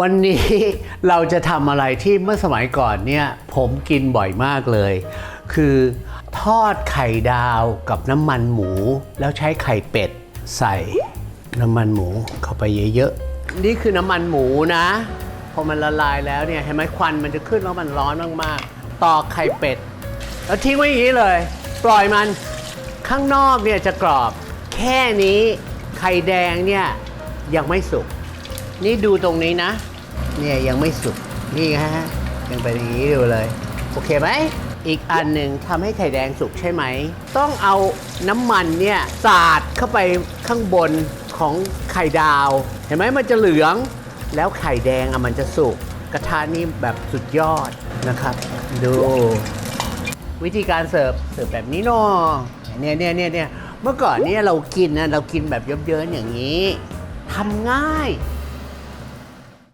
วันนี้เราจะทำอะไรที่เมื่อสมัยก่อนเนี่ยผมกินบ่อยมากเลย คือทอดไข่ดาวกับน้ำมันหมู แล้วใช้ไข่เป็ดใส่น้ำมันหมูเข้าไปเยอะๆ นี่คือน้ำมันหมูนะ พอมันละลายแล้วเนี่ยเห็นไหมควันมันจะขึ้นแล้วมันร้อนมากๆ ตอกไข่เป็ด แล้วทิ้งไว้อย่างนี้เลย ปล่อยมันข้างนอกเนี่ยจะกรอบ แค่นี้ไข่แดงเนี่ยยังไม่สุก นี่ดูตรงนี้นะ เนี่ยยังไม่สุกนี่ฮะ ยังเป็นอย่างนี้อยู่เลย โอเคไหม อีกอันหนึ่งทำให้ไข่แดงสุกใช่ไหม ต้องเอาน้ำมันเนี่ยสาดเข้าไปข้างบนของไข่ดาว เห็นไหมมันจะเหลือง แล้วไข่แดงอะมันจะสุก กระทะนี่แบบสุดยอดนะครับ ดู วิธีการเสิร์ฟเสิร์ฟแบบนี้เนาะเนี่ยเนี่ยเนี่ยเนี่ยเมื่อก่อนเนี่ยเรากินนะเรากินแบบเยิ้มๆอย่างนี้ทำง่าย